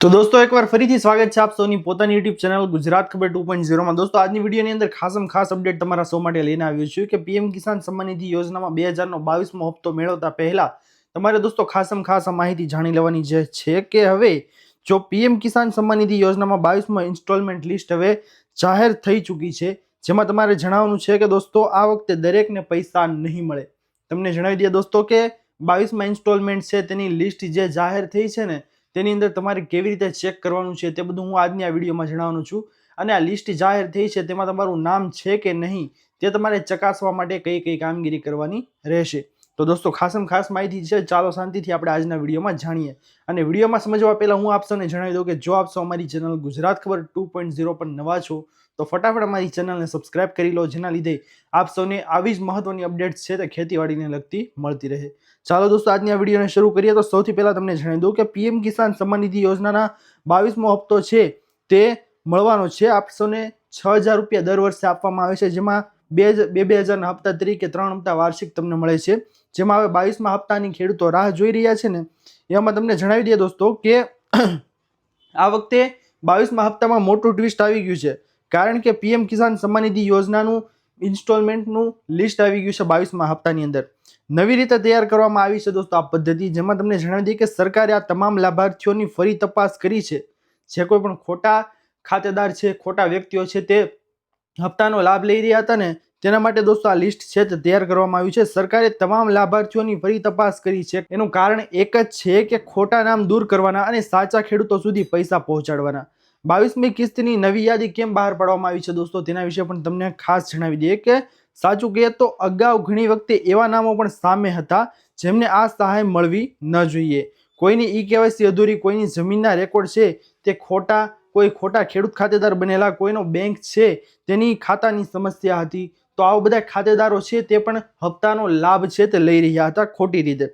તો દોસ્તો, એકવાર ફરીથી સ્વાગત છે આપ સૌની પોતાની યુટ્યુબ ચેનલ ગુજરાત ખબર ટુ પોઈન્ટ ઝીરોમાં દોસ્તો, આજની વિડીયોની અંદર ખાસમ ખાસ અપડેટ તમારા સૌ માટે લઈને આવ્યો છું કે પીએમ કિસાન સન્માન નિધિ યોજનામાં બે હજારનો બાવીસમો હપ્તો મેળવતા પહેલા તમારે દોસ્તો ખાસમ ખાસ માહિતી જાણી લેવાની જે છે કે હવે જો પીએમ કિસાન સન્માન નિધિ યોજનામાં બાવીસમો ઇન્સ્ટોલમેન્ટ લિસ્ટ હવે જાહેર થઈ ચૂકી છે, જેમાં તમારે જણાવવાનું છે કે દોસ્તો, આ વખતે દરેકને પૈસા નહીં મળે. તમને જણાવી દઈએ દોસ્તો કે બાવીસમાં ઇન્સ્ટોલમેન્ટ છે, તેની લિસ્ટ જે જાહેર થઈ છે ને તેની અંદર તમારે કેવી રીતે ચેક કરવાનું છે તે બધું હું આજની આ વિડીયોમાં જણાવવાનું છું. અને આ લિસ્ટ જાહેર થઈ છે તેમાં તમારું નામ છે કે નહીં તે તમારે ચકાસવા માટે કઈ કઈ કામગીરી કરવાની રહેશે. તો દોસ્તો, ખાસમ ખાસ માહિતી છે, ચાલો શાંતિથી આપણે આજના વિડીયોમાં જાણીએ. અને વિડીયોમાં સમજવા પહેલાં હું આપ સૌને જણાવી દઉં કે જો આપ સૌ અમારી ચેનલ ગુજરાત ખબર ટુ પોઈન્ટ ઝીરો પર નવા છો તો ફટાફટ અમારી ચેનલને સબસ્ક્રાઇબ કરી લો, જેના લીધે આપ સૌને આવી જ મહત્વની અપડેટ્સ છે તે ખેતીવાડીને લગતી મળતી રહે. ચાલો દોસ્તો, આજની આ વિડીયોને શરૂ કરીએ તો સૌથી પહેલાં તમને જણાવી દઉં કે પીએમ કિસાન સન્માન નિધિ યોજનાના બાવીસમો હપ્તો છે તે મળવાનો છે. આપ સૌને છ હજાર રૂપિયા દર વર્ષે આપવામાં આવે છે, જેમાં બે બે બે હજારના હપ્તા તરીકે ત્રણ હપ્તા વાર્ષિક તમને મળે છે. જેમાં હવે બાવીસમાં હપ્તાની ખેડૂતો રાહ જોઈ રહ્યા છે ને, એમાં તમને જણાવી દઈએ દોસ્તો કે આ વખતે બાવીસમાં હપ્તામાં મોટું ટ્વિસ્ટ આવી ગયું છે. કારણ કે પીએમ કિસાન સન્માન નિધિ યોજનાનું ઇન્સ્ટોલમેન્ટનું લિસ્ટ આવી ગયું છે બાવીસમાં હપ્તાની અંદર. નવી રીતે તૈયાર કરવામાં આવી છે દોસ્તો આ પદ્ધતિ, જેમાં તમને જણાવી દઈએ કે સરકારે આ તમામ લાભાર્થીઓની ફરી તપાસ કરી છે. જે કોઈ પણ ખોટા ખાતેદાર છે, ખોટા વ્યક્તિઓ છે તે હપ્તાનો લાભ લઈ રહ્યા હતા ને, તેના માટે દોસ્તો આ લિસ્ટ છે તે તૈયાર કરવામાં આવ્યું છે. સરકારે તમામ લાભાર્થીઓની ફરી તપાસ કરી છે. એનું કારણ એક જ છે કે ખોટા નામ દૂર કરવાના અને સાચા ખેડૂતો સુધી પૈસા પહોંચાડવાના. બાવીસમી કિસ્તની નવી યાદી કેમ બહાર પાડવામાં આવી છે દોસ્તો? તેના વિશે પણ તમને ખાસ જણાવી દઈએ કે સાચું કહીએ તો અગાઉ ઘણી વખતે એવા નામો પણ સામે હતા જેમને આ સહાય મળવી ન જોઈએ. કોઈની ઈ કેવાયસી અધૂરી, કોઈની જમીનના રેકોર્ડ છે, તે ખોટા, કોઈ ખોટા ખેડૂત ખાતેદાર બનેલા, કોઈનો બેંક છે, તેની ખાતાની સમસ્યા હતી. તો આવા બધા ખાતેદારો છે તે પણ હપ્તાનો લાભ છે તે લઈ રહ્યા હતા ખોટી રીતે.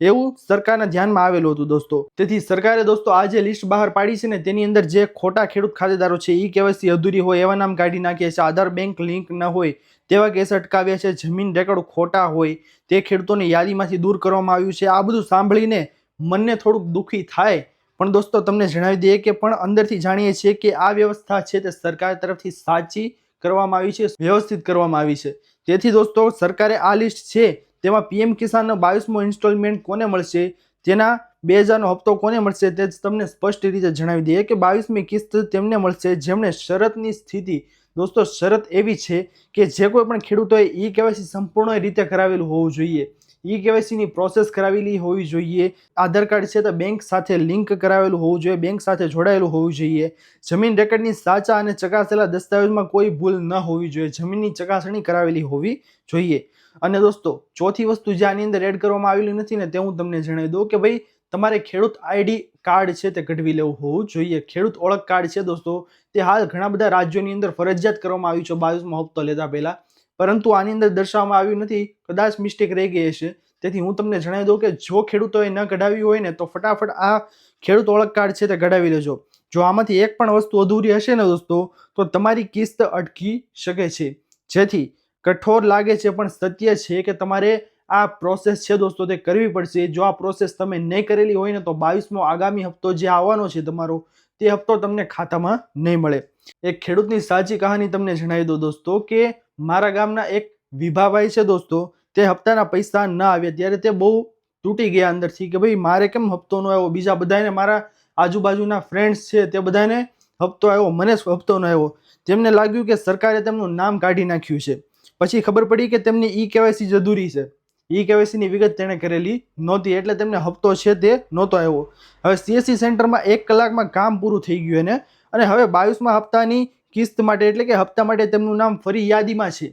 એવું સરકારના ધ્યાનમાં આવેલું હતું દોસ્તો. તેથી સરકારે દોસ્તો આ જે લિસ્ટ બહાર પાડી છે ને, તેની અંદર જે ખોટા ખેડૂત ખાતેદારો છે એ કેવાયસી અધૂરી હોય એવા નામ કાઢી નાખ્યા છે, આધાર બેંક લિંક ન હોય, તેવા કેસ અટકાવ્યા છે, જમીન રેકોર્ડ ખોટા હોય, તે ખેડૂતોની યાદીમાંથી દૂર કરવામાં આવ્યું છે, આ બધું સાંભળીને મનને થોડુંક દુઃખી થાય. પણ દોસ્તો તમને જણાવી દઈએ કે પણ અંદરથી જાણીએ છીએ કે આ વ્યવસ્થા છે તે સરકાર તરફથી સાચી કરવામાં આવી છે, વ્યવસ્થિત કરવામાં આવી છે. તેથી દોસ્તો સરકારે આ લિસ્ટ છે તેમાં પીએમ કિસાનનો બાવીસમો ઇન્સ્ટોલમેન્ટ કોને મળશે? તેના બે હજારનો હપ્તો કોને મળશે તે તમને સ્પષ્ટ રીતે જણાવી દઈએ કે બાવીસમી કિસ્ત તેમને મળશે. જેમણે શરતની સ્થિતિ, દોસ્તો શરત એવી છે કે જે કોઈ પણ ખેડૂતોએ ઈ કેવાયસી સંપૂર્ણ રીતે કરાવેલું હોવું જોઈએ. ઈ કેવાયસીની પ્રોસેસ કરાવેલી હોવી જોઈએ. આધાર કાર્ડ છે તો બેંક સાથે લિંક કરાવેલું હોવું જોઈએ. બેંક સાથે જોડાયેલું હોવું જોઈએ. જમીન રેકર્ડની સાચા અને ચકાસેલા દસ્તાવેજમાં કોઈ ભૂલ ન હોવી જોઈએ. જમીનની ચકાસણી કરાવેલી હોવી જોઈએ. અને દોસ્તો, ચોથી વસ્તુ જે આની અંદર એડ કરવામાં આવેલી નથી ને તે હું તમને જણાવી દઉં કે ભાઈ, તમારે ખેડૂત આઈડી કાર્ડ છે તે કઢવી લેવું હોવું જોઈએ. ખેડૂત ઓળખ કાર્ડ છે દોસ્તો, તે હાલ ઘણા બધા રાજ્યોની અંદર ફરજિયાત કરવામાં આવ્યું છે. બાવીસમાં હપ્તો લેતા પહેલા. પરંતુ આની અંદર દર્શાવવામાં આવ્યું નથી. કદાચ મિસ્ટેક રહી ગઈ હશે. તેથી હું તમને જણાવી દઉં કે જો ખેડૂતોએ ન કઢાવી હોય ને, તો ફટાફટ આ ખેડૂત ઓળખ કાર્ડ છે તે કઢાવી લેજો. જો આમાંથી એક પણ વસ્તુ અધૂરી હશે ને દોસ્તો, તો તમારી કિસ્ત અટકી શકે છે. જેથી કઠોર લાગે છે, પણ સત્ય છે કે તમારે આ પ્રોસેસ છે દોસ્તો તે કરવી પડશે. જો આ પ્રોસેસ તમે નહીં કરેલી હોય ને, તો બાવીસમો આગામી હપ્તો જે આવવાનો છે તમારો તે હપ્તો તમને ખાતામાં નહીં મળે. એક ખેડૂતની સાચી કહાની તમને જણાવી દો દોસ્તો કે મારા ગામના એક વિભાભાઈ છે દોસ્તો, તે હપ્તાના પૈસા ન આવ્યા ત્યારે તે બહુ તૂટી ગયા અંદરથી કે ભાઈ મારે કેમ હપ્તો ન આવ્યો? બીજા બધાને મારા આજુબાજુના ફ્રેન્ડ્સ છે તે બધાને હપ્તો આવ્યો, મને હપ્તો ન આવ્યો. તેમને લાગ્યું કે સરકારે તેમનું નામ કાઢી નાખ્યું છે. પછી ખબર પડી કે તેમની ઈ કેવાયસી જરૂરી છે. ઈ કેવાયસીની વિગત તેણે કરેલી નહોતી, એટલે તેમને હપ્તો છે તે નહોતો આવ્યો. હવે સીએસસી સેન્ટરમાં એક કલાકમાં કામ પૂરું થઈ ગયું એને, અને હવે બાવીસમાં હપ્તાની કિસ્ત માટે, એટલે કે હપ્તા માટે તેમનું નામ ફરી યાદીમાં છે.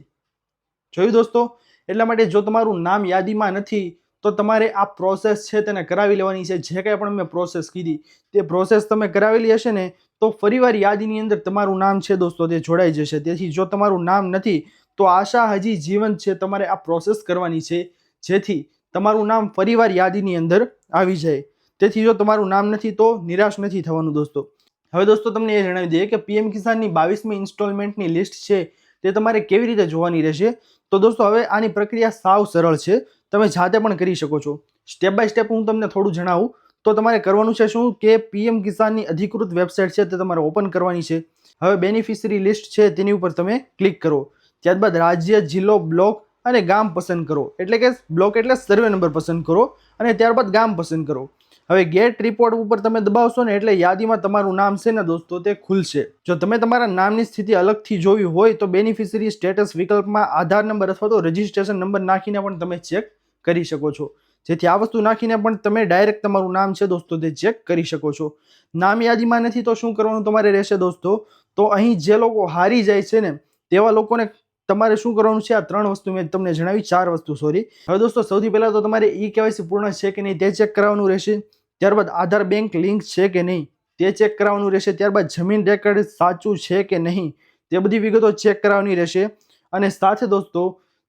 જોયું દોસ્તો? એટલા માટે જો તમારું નામ યાદીમાં નથી, તો તમારે આ પ્રોસેસ છે તેને કરાવી લેવાની છે. જે કાંઈ પણ મેં પ્રોસેસ કીધી, તે પ્રોસેસ તમે કરાવેલી હશે ને, તો ફરીવાર યાદીની અંદર તમારું નામ છે દોસ્તો, તે જોડાઈ જશે. તેથી જો તમારું નામ નથી, તો આશા હજી જીવંત છે, તમારે આ પ્રોસેસ કરવાની છે. જેથી તમારું નામ ફરીવાર યાદીની અંદર આવી જાય. તેથી જો તમારું નામ નથી તો નિરાશ નથી થવાનું દોસ્તો. હવે દોસ્તો તમને એ જણાવી દઈએ કે પીએમ કિસાનની બાવીસમી ઇન્સ્ટોલમેન્ટની લિસ્ટ છે તે તમારે કેવી રીતે જોવાની રહેશે? તો દોસ્તો હવે આની પ્રક્રિયા સાવ સરળ છે. તમે જાતે પણ કરી શકો છો. સ્ટેપ બાય સ્ટેપ હું તમને થોડું જણાવું. તો તમારે કરવાનું છે શું? કે પીએમ કિસાનની અધિકૃત વેબસાઇટ છે તે તમારે ઓપન કરવાની છે. હવે બેનિફિશરી લિસ્ટ છે તેની ઉપર તમે ક્લિક કરો. ત્યારબાદ રાજ્ય જિલ્લો બ્લોક અને ગામ પસંદ કરો. એટલે કે બ્લોક એટલે સર્વે નંબર પસંદ કરો અને ત્યારબાદ ગામ પસંદ કરો. હવે ગેટ રિપોર્ટ ઉપર તમે દબાવશો ને એટલે યાદીમાં તમારું નામ છે ને દોસ્તો તે ખુલશે. જો તમે તમારા નામની સ્થિતિ અલગથી જોવી હોય તો બેનિફિશરી સ્ટેટસ વિકલ્પમાં આધાર નંબર અથવા તો રજિસ્ટ્રેશન નંબર નાખીને પણ તમે ચેક કરી શકો છો. જેથી આ વસ્તુ નાખીને પણ તમે ડાયરેક્ટ તમારું નામ છે દોસ્તો તે ચેક કરી શકો છો. નામ યાદીમાં નથી તો શું કરવાનું તમારે રહેશે દોસ્તો? તો અહીં જે લોકો હારી જાય છે ને તેવા લોકોને તમારે શું કરવાનું છે? આ ત્રણ વસ્તુ મેં તમને જણાવી, ચાર વસ્તુ સોરી હવે દોસ્તો, સૌથી પહેલાં તો તમારે ઈ કેવાયસી પૂર્ણ છે કે નહીં તે ચેક કરાવવાનું રહેશે. ત્યારબાદ આધાર બેંક લિંક છે કે નહીં તે ચેક કરાવવાનું રહેશે. ત્યારબાદ જમીન રેકર્ડ સાચું છે કે નહીં તે બધી વિગતો ચેક કરાવવાની રહેશે. અને સાથે દોસ્તો,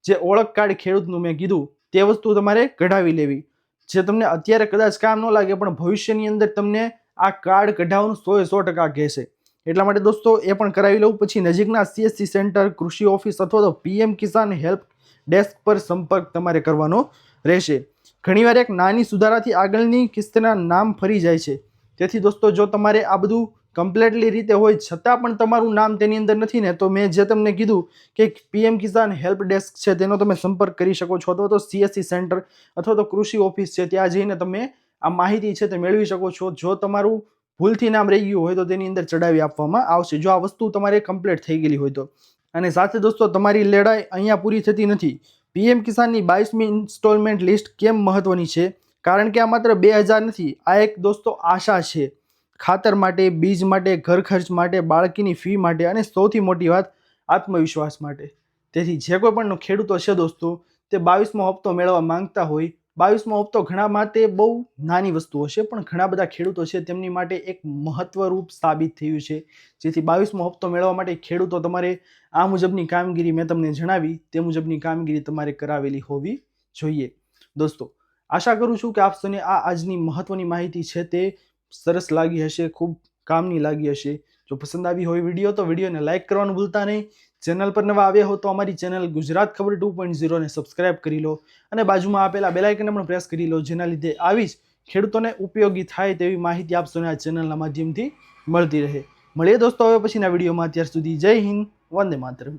જે ઓળખ કાર્ડ ખેડૂતનું મેં કીધું તે વસ્તુ તમારે કઢાવી લેવી. જે તમને અત્યારે કદાચ કામ ન લાગે, પણ ભવિષ્યની અંદર તમને આ કાર્ડ કઢાવવાનું સો સો ટકા કહેશે. એટલા માટે દોસ્તો એ પણ કરાવી લઉં. પછી નજીકના સીએસસી સેન્ટર કૃષિ ઓફિસ અથવા તો પીએમ કિસાન હેલ્પ ડેસ્ક પર સંપર્ક તમારે કરવાનો રહેશે. ઘણીવાર એક નાની સુધારાથી આગળની કિસ્તના નામ ફરી જાય છે. તેથી દોસ્તો જો તમારે આ બધું કમ્પ્લેટલી રીતે હોય છતાં પણ તમારું નામ તેની અંદર નથી ને, તો મેં જે તમને કીધું કે પીએમ કિસાન હેલ્પ ડેસ્ક છે તેનો તમે સંપર્ક કરી શકો છો અથવા તો સીએસસી સેન્ટર અથવા તો કૃષિ ઓફિસ છે ત્યાં જઈને તમે આ માહિતી છે તે મેળવી શકો છો. જો તમારું ભૂલથી નામ રહી ગયું હોય તો તેની અંદર ચડાવી આપવામાં આવશે. જો આ વસ્તુ તમારે કમ્પ્લીટ થઈ ગયેલી હોય તો. અને સાથે દોસ્તો, તમારી લડાઈ અહીંયા પૂરી થતી નથી. પીએમ કિસાનની બાવીસમી ઇન્સ્ટોલમેન્ટ લિસ્ટ કેમ મહત્વની છે? કારણ કે આ માત્ર બે હજાર નથી, આ એક દોસ્તો આશા છે. ખાતર માટે, બીજ માટે, ઘર ખર્ચ માટે, બાળકીની ફી માટે અને સૌથી મોટી વાત, આત્મવિશ્વાસ માટે. તેથી જે કોઈ પણ ખેડૂતો છે દોસ્તો, તે બાવીસમો હપ્તો મેળવવા માંગતા હોય બાવીસમો હપ્તો ઘણા માટે બહુ નાની વસ્તુ હશે, પણ ઘણા બધા ખેડૂતો છે તેમની માટે એક મહત્વરૂપ સાબિત થયું છે. જેથી બાવીસમો હપ્તો મેળવવા માટે ખેડૂતો તમારે આ મુજબની કામગીરી મેં તમને જણાવી, તે મુજબની કામગીરી તમારે કરાવેલી હોવી જોઈએ. દોસ્તો, આશા કરું છું કે આપ સૌને આ આજની મહત્વની માહિતી છે તે સરસ લાગી હશે, ખૂબ કામની લાગી હશે. જો પસંદ આવી હોય વીડિયો, તો વિડીયોને લાઇક કરવાનું ભૂલતા નહીં. ચેનલ પર નવા આવ્યા હો તો અમારી ચેનલ ગુજરાત ખબર ટુ પોઈન્ટ ઝીરોને સબસ્ક્રાઇબ કરી લો અને બાજુમાં આપેલા બેલાઇકનને પણ પ્રેસ કરી લો, જેના લીધે આવી જ ખેડૂતોને ઉપયોગી થાય તેવી માહિતી આપશોને આ ચેનલના માધ્યમથી મળતી રહે. મળીએ દોસ્તો, હવે પછીના વિડીયોમાં. અત્યાર સુધી જય હિન્દ, વંદે માતરમ.